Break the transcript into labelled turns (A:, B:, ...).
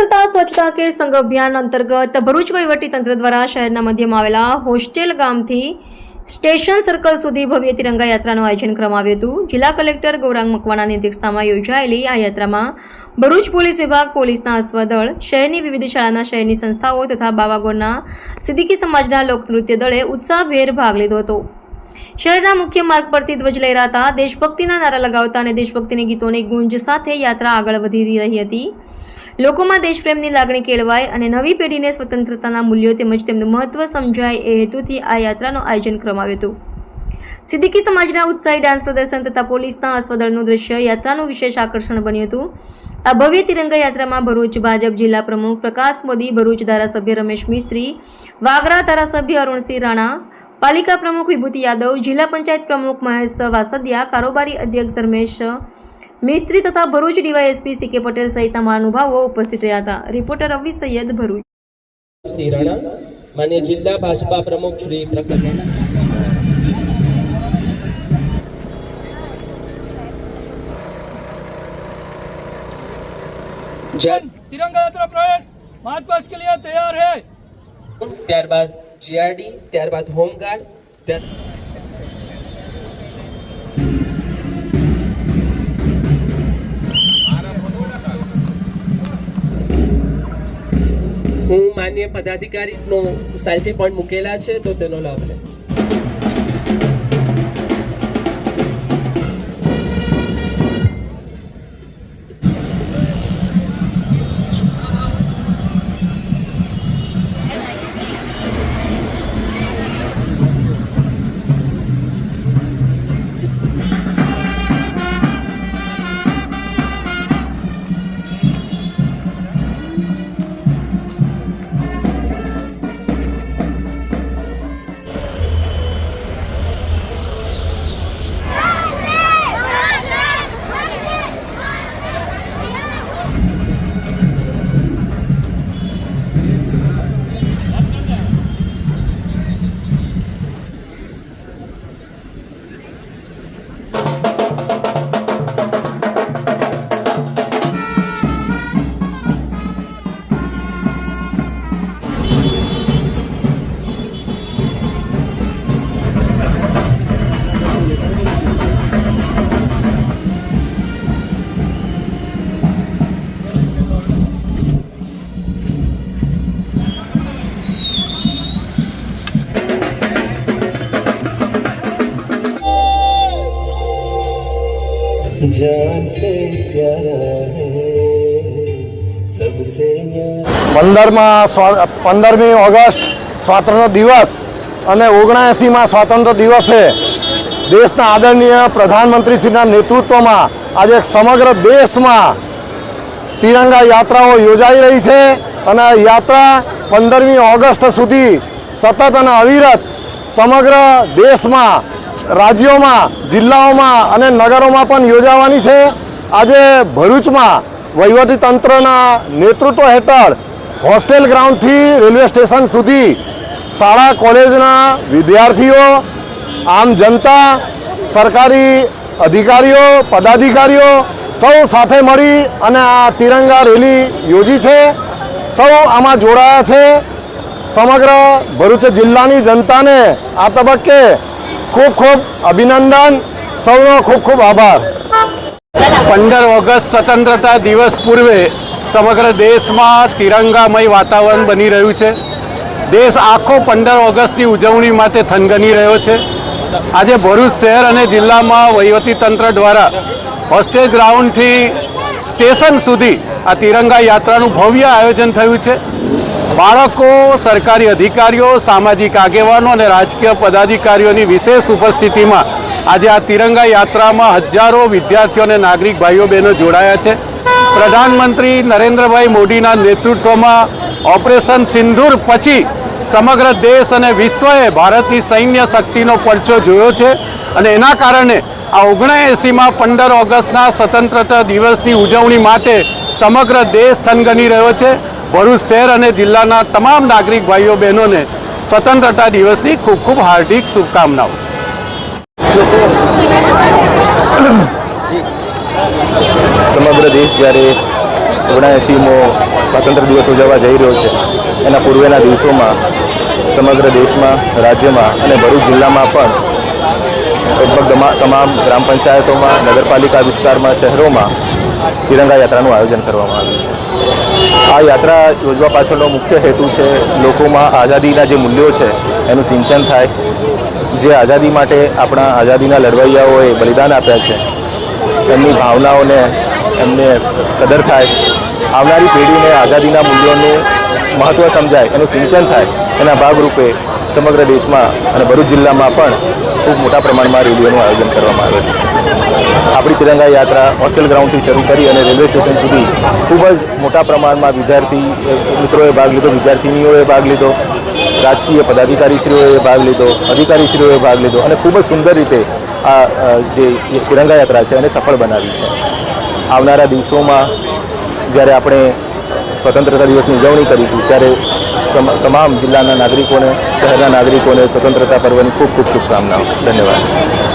A: સ્વતંત્રતા સ્વચ્છતા કે સંઘ અભિયાન અંતર્ગત ભરૂચ તંત્ર દ્વારા શહેરના મધ્યમાં આવેલા હોસ્ટેલ ગામથી સ્ટેશન સર્કલ સુધી ભવ્ય તિરંગા યાત્રાનું આયોજન કરવામાં આવ્યું હતું. જિલ્લા કલેક્ટર ગૌરાંગ મકવાણાની અધ્યક્ષતામાં યોજાયેલી આ યાત્રામાં ભરૂચ પોલીસ વિભાગ, પોલીસના અશ્વદળ, શહેરની વિવિધ શાળાના શહેરની સંસ્થાઓ તથા બાવાગોરના સિદ્દીકી સમાજના લોકનૃત્ય દળે ઉત્સાહભેર ભાગ લીધો હતો. શહેરના મુખ્ય માર્ગ પરથી ધ્વજ લહેરાતા દેશભક્તિના નારા લગાવતા અને દેશભક્તિની ગીતોની ગુંજ સાથે યાત્રા આગળ વધી રહી હતી. લોકોમાં દેશપ્રેમની લાગણી કેળવાય અને નવી પેઢીને સ્વતંત્રતાના મૂલ્યો તેમજ તેમનું મહત્વ સમજાય એ હેતુથી આ યાત્રાનું આયોજન કરવામાં આવ્યું હતું. સિદ્દીકી સમાજના ઉત્સાહી ડાન્સ પ્રદર્શન તથા પોલીસના અશ્વદળનું દ્રશ્ય યાત્રાનું વિશેષ આકર્ષણ બન્યું હતું. આ ભવ્ય તિરંગા યાત્રામાં ભરૂચ, ભાજપ જિલ્લા પ્રમુખ પ્રકાશ મોદી, ભરૂચ ધારાસભ્ય રમેશ મિસ્ત્રી, વાગરા ધારાસભ્ય અરુણસિંહ રાણા, પાલિકા પ્રમુખ વિભૂતિ યાદવ, જિલ્લા પંચાયત પ્રમુખ મહેશ વાસદિયા, કારોબારી અધ્યક્ષ ધર્મેશ મિસ્ત્રી તથા ભરૂચ ડીવાયએસપી સી કે પટેલ સહિતના મહાનુભાવો ઉપસ્થિત રહ્યા હતા રિપોર્ટર રવિ સૈયદ ભરૂચ
B: શ્રી રાણા માન્ય જિલ્લા ભાજપા પ્રમુખ શ્રી પ્રકાશ જય-
C: तिरंगा यात्रा परेड मार्च पास्ट के लिए तैयार है
B: ત્યારબાદ જીઆરડી ત્યારબાદ હોમગાર્ડ ત્યાર- હું માન્ય પદાધિકારીનો સેલ્ફી પોઈન્ટ મૂકેલા છે તો તેનો લાભ લે.
D: પંદરમાં પંદરમી ઓગસ્ટ સ્વાતંત્ર્ય દિવસ અને ઓગણએંસીમાં સ્વાતંત્ર્ય દિવસે દેશના આદરણીય પ્રધાનમંત્રીશ્રીના નેતૃત્વમાં આજે સમગ્ર દેશમાં તિરંગા યાત્રાઓ યોજાઈ રહી છે અને યાત્રા પંદરમી ઓગસ્ટ સુધી સતત અને અવિરત સમગ્ર દેશમાં રાજ્યોમાં, જિલ્લાઓમાં અને નગરોમાં પણ યોજાવાની છે. આજે ભરૂચમાં વહીવટીતંત્રના નેતૃત્વ હેઠળ હોસ્ટેલ ગ્રાઉન્ડથી રેલવે સ્ટેશન સુધી શાળા, કોલેજના વિદ્યાર્થીઓ, આમ જનતા, સરકારી અધિકારીઓ, પદાધિકારીઓ સૌ સાથે મળી અને આ તિરંગા રેલી યોજી છે. સૌ આમાં જોડાયા છે. સમગ્ર ભરૂચ જિલ્લાની જનતાને આ તબક્કે ખૂબ ખૂબ અભિનંદન. સૌનો ખૂબ ખૂબ આભાર.
E: પંદર ઓગસ્ટ સ્વતંત્રતા દિવસ પૂર્વે સમગ્ર દેશમાં તિરંગામય વાતાવરણ બની રહ્યું છે. દેશ આખો પંદર ઓગસ્ટની ઉજવણી માટે થનગની રહ્યો છે. આજે ભરૂચ શહેર અને જિલ્લામાં વહીવટી તંત્ર દ્વારા હોસ્ટેજ ગ્રાઉન્ડથી સ્ટેશન સુધી આ તિરંગા યાત્રાનું ભવ્ય આયોજન થયું છે. બાળકો, સરકારી અધિકારીઓ, સામાજિક આગેવાનો અને રાજકીય પદાધિકારીઓની વિશેષ ઉપસ્થિતિમાં આજે આ તિરંગા યાત્રામાં હજારો વિદ્યાર્થીઓ અને નાગરિક ભાઈઓ બહેનો જોડાયા છે. પ્રધાનમંત્રી નરેન્દ્રભાઈ મોદીના નેતૃત્વમાં ઓપરેશન સિંધુર પછી સમગ્ર દેશ અને વિશ્વએ ભારતની સૈન્ય શક્તિનો પરચો જોયો છે અને એના કારણે આ ઓગણએંસીમાં પંદર ઓગસ્ટના સ્વતંત્રતા દિવસની ઉજવણી માટે સમગ્ર દેશ થનગની રહ્યો છે. ભરૂચ શહેર અને જિલ્લાના તમામ નાગરિક ભાઈઓ બહેનોને સ્વતંત્રતા દિવસની ખૂબ ખૂબ હાર્દિક શુભકામનાઓ.
F: સમગ્ર દેશ જ્યારે ઓગણએંસીમો સ્વાતંત્ર્ય દિવસ ઉજવવા જઈ રહ્યો છે, એના પૂર્વેના દિવસોમાં સમગ્ર દેશમાં, રાજ્યમાં અને ભરૂચ જિલ્લામાં પણ લગભગ તમા- તમામ ગ્રામ પંચાયતોમાં, નગરપાલિકા વિસ્તારમાં, શહેરોમાં તિરંગા યાત્રાનું આયોજન કરવામાં આવ્યું છે. આ યાત્રા યોજવા પાછળનો મુખ્ય હેતુ છે લોકોમાં આઝાદીના જે મૂલ્યો છે, એનું સિંચન થાય. જે આઝાદી માટે આપણા આઝાદીના લડવૈયાઓએ બલિદાન આપ્યા છે, એમની ભાવનાઓને એમને કદર થાય. આવનારી પેઢીને આઝાદીના મૂલ્યોનું મહત્ત્વ સમજાય, એનું સિંચન થાય. એના ભાગરૂપે સમગ્ર દેશમાં અને ભરૂચ જિલ્લામાં પણ ખૂબ મોટા પ્રમાણમાં રેલીઓનું આયોજન કરવામાં આવેલું છે. આપણી તિરંગા યાત્રા હોસ્ટેલ ગ્રાઉન્ડથી શરૂ કરી અને રેલવે સ્ટેશન સુધી ખૂબ જ મોટા પ્રમાણમાં વિદ્યાર્થી મિત્રોએ ભાગ લીધો, વિદ્યાર્થીનીઓએ ભાગ લીધો, રાજકીય પદાધિકારીશ્રીઓએ ભાગ લીધો, અધિકારીશ્રીઓએ ભાગ લીધો અને ખૂબ જ સુંદર રીતે આ જે તિરંગા યાત્રા છે એને સફળ બનાવી છે. આવનારા દિવસોમાં જ્યારે આપણે સ્વતંત્રતા દિવસની ઉજવણી કરીશું, ત્યારે તમામ જિલ્લાના નાગરિકોને શહેરના નાગરિકોને સ્વતંત્રતા પર્વની ખૂબ ખૂબ શુભકામનાઓ. ધન્યવાદ.